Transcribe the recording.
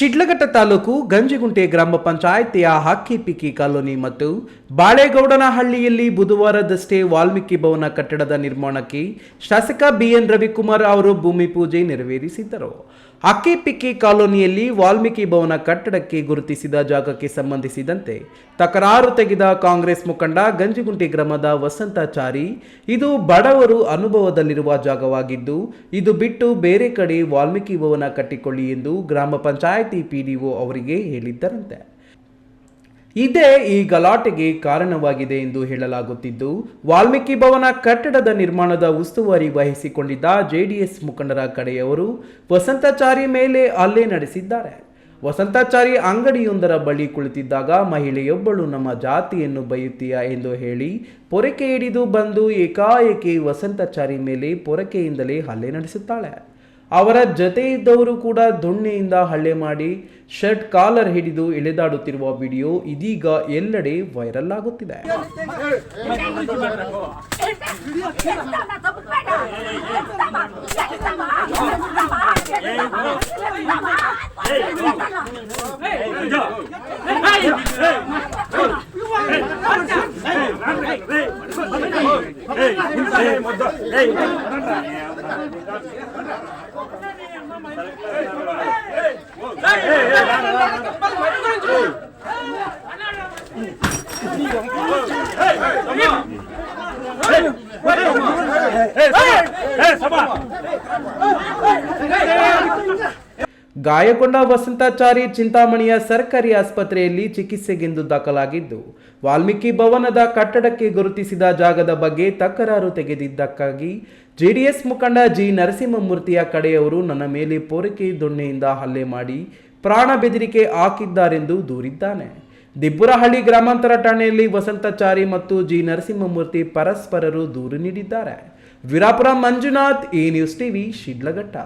ಶಿಡ್ಲಘಟ್ಟ ತಾಲೂಕು ಗಂಜಿಗುಂಟೆ ಗ್ರಾಮ ಪಂಚಾಯಿತಿಯ ಹಕ್ಕಿಪಿಕ್ಕಿ ಕಾಲೋನಿ ಮತ್ತು ಬಾಳೆಗೌಡನಹಳ್ಳಿಯಲ್ಲಿ ಬುಧವಾರದಷ್ಟೇ ವಾಲ್ಮೀಕಿ ಭವನ ಕಟ್ಟಡದ ನಿರ್ಮಾಣಕ್ಕೆ ಶಾಸಕ ಬಿಎನ್ ರವಿಕುಮಾರ್ ಅವರು ಭೂಮಿ ಪೂಜೆ ನೆರವೇರಿಸಿದ್ದರು. ಹಕ್ಕಿಪಿಕ್ಕಿ ಕಾಲೋನಿಯಲ್ಲಿ ವಾಲ್ಮೀಕಿ ಭವನ ಕಟ್ಟಡಕ್ಕೆ ಗುರುತಿಸಿದ ಜಾಗಕ್ಕೆ ಸಂಬಂಧಿಸಿದಂತೆ ತಕರಾರು ತೆಗೆದ ಕಾಂಗ್ರೆಸ್ ಮುಖಂಡ ಗಂಜಿಗುಂಟೆ ಗ್ರಾಮದ ವಸಂತಾಚಾರಿ, ಇದು ಬಡವರು ಅನುಭವದಲ್ಲಿರುವ ಜಾಗವಾಗಿದ್ದು, ಇದು ಬಿಟ್ಟು ಬೇರೆ ಕಡೆ ವಾಲ್ಮೀಕಿ ಭವನ ಕಟ್ಟಿಕೊಳ್ಳಿ ಎಂದು ಗ್ರಾಮ ಪಂಚಾಯಿತಿ ಪಿಡಿಒ ಅವರಿಗೆ ಹೇಳಿದ್ದರಂತೆ. ಇದೇ ಈ ಗಲಾಟೆಗೆ ಕಾರಣವಾಗಿದೆ ಎಂದು ಹೇಳಲಾಗುತ್ತಿದ್ದು, ವಾಲ್ಮೀಕಿ ಭವನ ಕಟ್ಟಡದ ನಿರ್ಮಾಣದ ಉಸ್ತುವಾರಿ ವಹಿಸಿಕೊಂಡಿದ್ದ ಜೆಡಿಎಸ್ ಮುಖಂಡರ ಕಡೆಯವರು ವಸಂತಾಚಾರಿ ಮೇಲೆ ಹಲ್ಲೆ ನಡೆಸಿದ್ದಾರೆ. ವಸಂತಾಚಾರಿ ಅಂಗಡಿಯೊಂದರ ಬಳಿ ಕುಳಿತಿದ್ದಾಗ ಮಹಿಳೆಯೊಬ್ಬಳು, ನಮ್ಮ ಜಾತಿಯನ್ನು ಬೈಯುತ್ತೀಯಾ? ಎಂದು ಹೇಳಿ ಪೊರಕೆ ಹಿಡಿದು ಬಂದು ಏಕಾಏಕಿ ವಸಂತಾಚಾರಿ ಮೇಲೆ ಪೊರಕೆಯಿಂದಲೇ ಹಲ್ಲೆ ನಡೆಸುತ್ತಾಳೆ. ಅವರ ಜತೆ ಇದ್ದವರು ಕೂಡ ದೊಣ್ಣೆಯಿಂದ ಹಳ್ಳೆ ಮಾಡಿ ಶರ್ಟ್ ಕಾಲರ್ ಹಿಡಿದು ಎಳೆದಾಡುತ್ತಿರುವ ವಿಡಿಯೋ ಇದೀಗ ಎಲ್ಲೆಡೆ ವೈರಲ್ ಆಗುತ್ತಿದೆ ಗಾಯಗೊಂಡ ವಸಂತಾಚಾರಿ ಚಿಂತಾಮಣಿಯ ಸರ್ಕಾರಿ ಆಸ್ಪತ್ರೆಯಲ್ಲಿ ಚಿಕಿತ್ಸೆಗೆಂದು ದಾಖಲಾಗಿದ್ದು, ವಾಲ್ಮೀಕಿ ಭವನದ ಕಟ್ಟಡಕ್ಕೆ ಗುರುತಿಸಿದ ಜಾಗದ ಬಗ್ಗೆ ತಕರಾರು ತೆಗೆದಿದ್ದಕ್ಕಾಗಿ ಜೆಡಿಎಸ್ ಮುಖಂಡ ಜಿ ನರಸಿಂಹಮೂರ್ತಿಯ ಕಡೆಯವರು ನನ್ನ ಮೇಲೆ ಪೋರಿಕೆ ದೊಣ್ಣೆಯಿಂದ ಹಲ್ಲೆ ಮಾಡಿ ಪ್ರಾಣ ಬೆದರಿಕೆ ಹಾಕಿದ್ದಾರೆಂದು ದೂರಿದ್ದಾನೆ. ದಿಬ್ಬುರಹಳ್ಳಿ ಗ್ರಾಮಾಂತರ ಠಾಣೆಯಲ್ಲಿ ವಸಂತಾಚಾರಿ ಮತ್ತು ಜಿ ನರಸಿಂಹಮೂರ್ತಿ ಪರಸ್ಪರರು ದೂರು ನೀಡಿದ್ದಾರೆ. Virapura Manjunath, A news TV, Shidlaghatta.